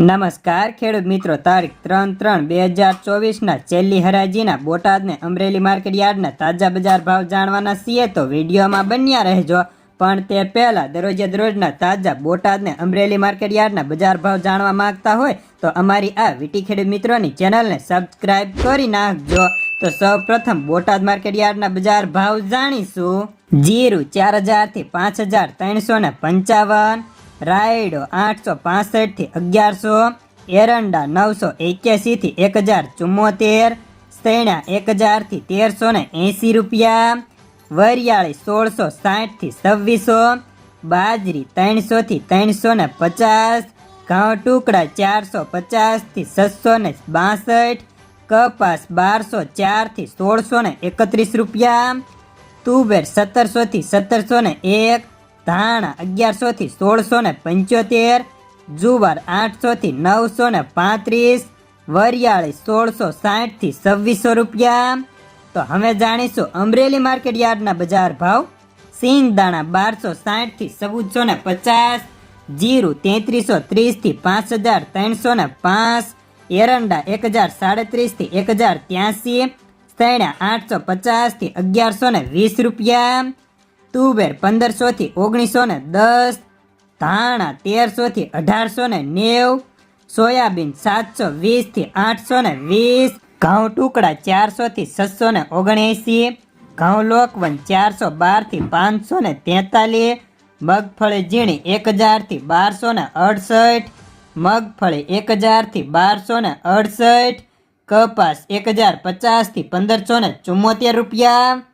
નમસ્કાર, ખેડૂત મિત્રો. તારીખ ત્રણ ત્રણ બે હજાર ચોવીસના ચેલ્લી હરાજીના બોટાદને અમરેલી માર્કેટ યાર્ડના તાજા બજાર ભાવ જાણવાના છીએ તો વિડીયોમાં બન્યા રહેજો. પણ તે પહેલાં દરરોજે દરરોજના તાજા બોટાદને અમરેલી માર્કેટ યાર્ડના બજાર ભાવ જાણવા માંગતા હોય તો અમારી આ વીટી ખેડૂત મિત્રોની ચેનલને સબસ્ક્રાઇબ કરી નાખજો. તો સૌ પ્રથમ બોટાદ માર્કેટ યાર્ડના બજાર ભાવ જાણીશું. જીરું ચાર હજારથી પાંચ હજાર ત્રણસો ને પંચાવન રાયડો આઠસો પાસઠથી અગિયારસો, એરંડા નવસો એક્યાસીથી એક હજાર ચુમ્મોતેર, સૈણા એક હજારથી તેરસો ને એંસી રૂપિયા, વરિયાળી સોળસો સાઠથી છવ્વીસો, બાજરી ત્રણસોથી ત્રણસો ને પચાસ, ઘઉં ટુકડા ચારસો પચાસથી છસો ને બાસઠ, કપાસ બારસો ચારથી સોળસો ને એકત્રીસ રૂપિયા, તુવેર સત્તરસોથી સત્તરસો ને એક ધાણા અગિયારસોથી સોળસો ને પંચોતેર, જુવાર આઠસોથી નવસો ને પાંત્રીસ, વરિયાળી સોળસો સાઠથી છવ્વીસો રૂપિયા. તો હવે જાણીશું અમરેલી માર્કેટ યાર્ડના બજાર ભાવ. સિંગ દાણા બારસો સાઠથી ચૌદસો ને પચાસ, જીરું તેત્રીસો ત્રીસથી પાંચ હજાર ત્રણસો ને પાંચ, એરંડા એક હજાર સાડત્રીસથી એક હજાર ત્યાંસી સૈણા આઠસો પચાસથી અગિયારસો ને વીસ રૂપિયા. તુવેર પંદરસોથી ઓગણીસો ને દસ, ધાણા તેરસોથી અઢારસો ને નેવ, સોયાબીન સાતસો વીસથી આઠસો ને વીસ, ઘઉં ટુકડા ચારસોથી છસો ને ઓગણએંસી, ઘઉં લોકવન ચારસો બારથી પાંચસો ને તેતાલીસ, મગફળી ઝીણી એક હજારથી બારસો ને અડસઠ, મગફળી એક હજારથી બારસો ને અડસઠ, કપાસ એક હજાર પચાસથી પંદરસો ને ચુમ્મોતેર રૂપિયા.